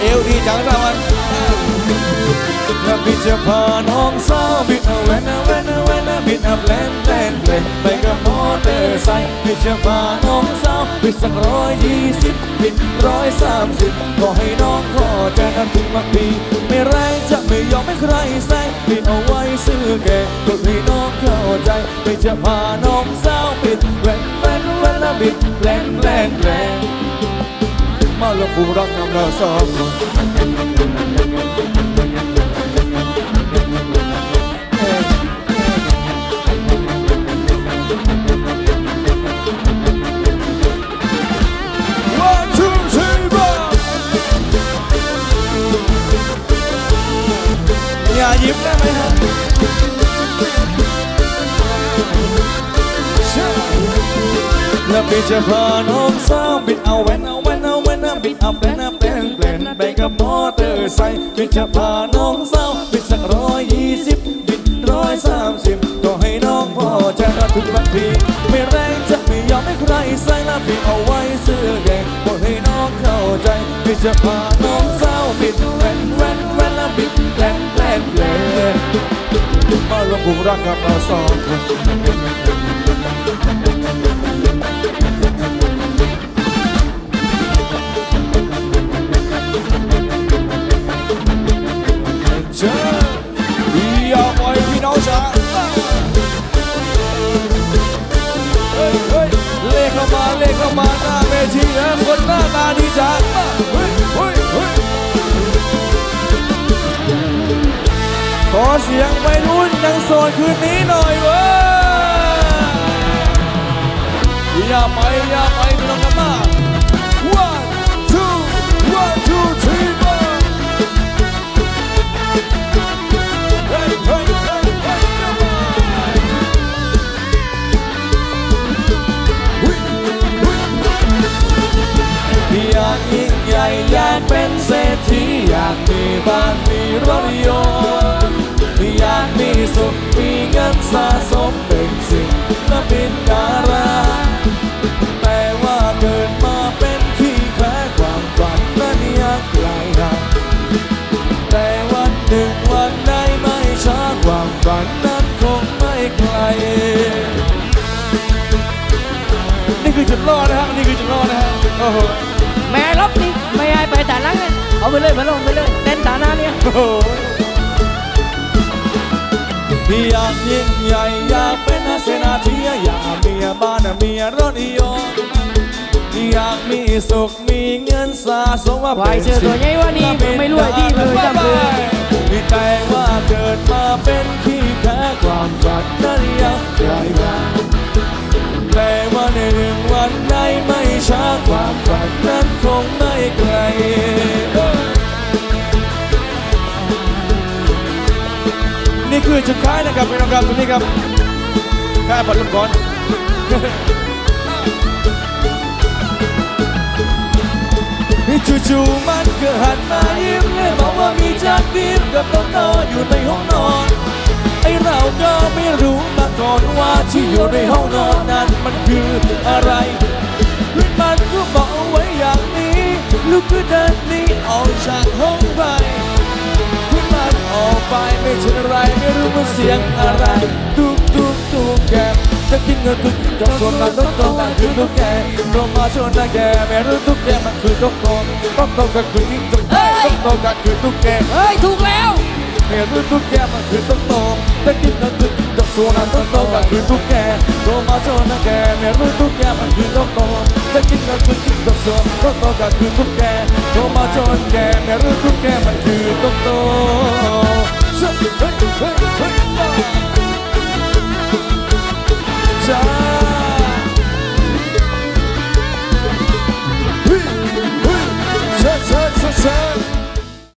เออวดีจังนะมันแล้วพี่จะพานห้องสาวบิดเอาแวนเอาแวนเอาแวนบิดเอาแลนแลนแลนไปกับมอเตอร์ไซค์พี่จะพานห้องสาวบิดสักร้อยยี่สิบบิดร้อยสามสิบก็ให้ ว้ซื้อแกก็ให้น้องเข้าใจไม่จะพาน้องสาวปิดแวนแวนแวนละบิดแลนแลนแลนมาลงปูรักนำเราสองคน แล้วพี่จะพาน้องสาวบิดเอาแว่นเอาแว่นเอาแว่นเอาบิดเอาแปลนเอาแปลนแปลนไปกับมอเตอร์ไซค์พี่จะพาน้องสาวบิดสักร้อยยี่สิบบิดร้อยสามสิบก็ให้น้องพอใจก็ถึงบางทีไม่แรงจะไม่ยอมให้ใครใส่ละพี่เอาไว้ซื้อแกงบอกให้น้องเข้าใจพี่จะพาน้องสาวบิดแว่นแว่นแว่นล้วบิดแปลนแปลนแปลนมาลงกลุ่มรักกับเราสองคน ดีจังขอเสียงไปรุ่นยังโสดคืนนี้หน่อยเว้ยอย่าไปอย่าไปากมีบ้านมีรถยนต์อยากมีสุขมีเงินสะสมเป็นสิ่งและเป็นดาราแต่ว่าเกิดมาเป็นขี้แพ้ความฝันนั้นยังไกลห่างแต่วันหนึ่งวันใดไม่ช้าความฝันนั้นคงไม่ไกลนี่คือจุดรอดนะฮะนี่คือจุดรอดนะฮะโอ้โหแม่ลบนี่ ไม่ให้ไปแต่ลังเลยเอาไปเลยมาลงไปเลยเต้นตาหน้าเนี่ยโอ้โหอยากยิ่งใหญ่อยากเป็นเสนาธิอยากมีบ้านมีรถยนต์อยากมีสุขมีเงินสะสมว่าควายเสือตัวใหญ่ว่านี่ไม่รวยที่เลยจำเลยแต่ว่าเกิดมาเป็นที่แพ้ความฝันนั้นยังไกลห่า ครับพี่น้องครับตรงนี้ครับค่ายบัตรลมก่อนจู่ๆมันก็หันมายิ้มเลยบอกว่ามีจักรีบกับน้องนอนอยู่ในห้องนอน ไอเราก็ไม่รู้มาก่อนว่าที่อยู่ในห้องนอนนั้นมันคืออะไรมันก็บอกไว้อย่างนี้ลุกขึ้นเดินหนี้ออกจากห้องไป สียงอะไรตุกตุกตุกแกจะกินเงินคือจงส่วนนั้นต้องต้องกาคือตุกแกลงมาชวนนะแกไม่รู้ตุกแกมันคือตุกโกงต้องต้องการคือจิ้งจกต้องต้องการคือตุกแกเฮ้ยถูกแล้วไม่รู้ตุกแกมันคือตุกโตจะกินเงินคือจงส่วนนั้นต้องต้องการคือตุกแกลงมาชวนนะแกไม่รู้ตุกแกมันคือตุกโตจะกินเงินคือจิ้งจกส่วนต้องต้องการคือตุกแกลงมาชวนแกไม่รู้ตุกแกมันคือตุกโต Hey, hey, hey, hey.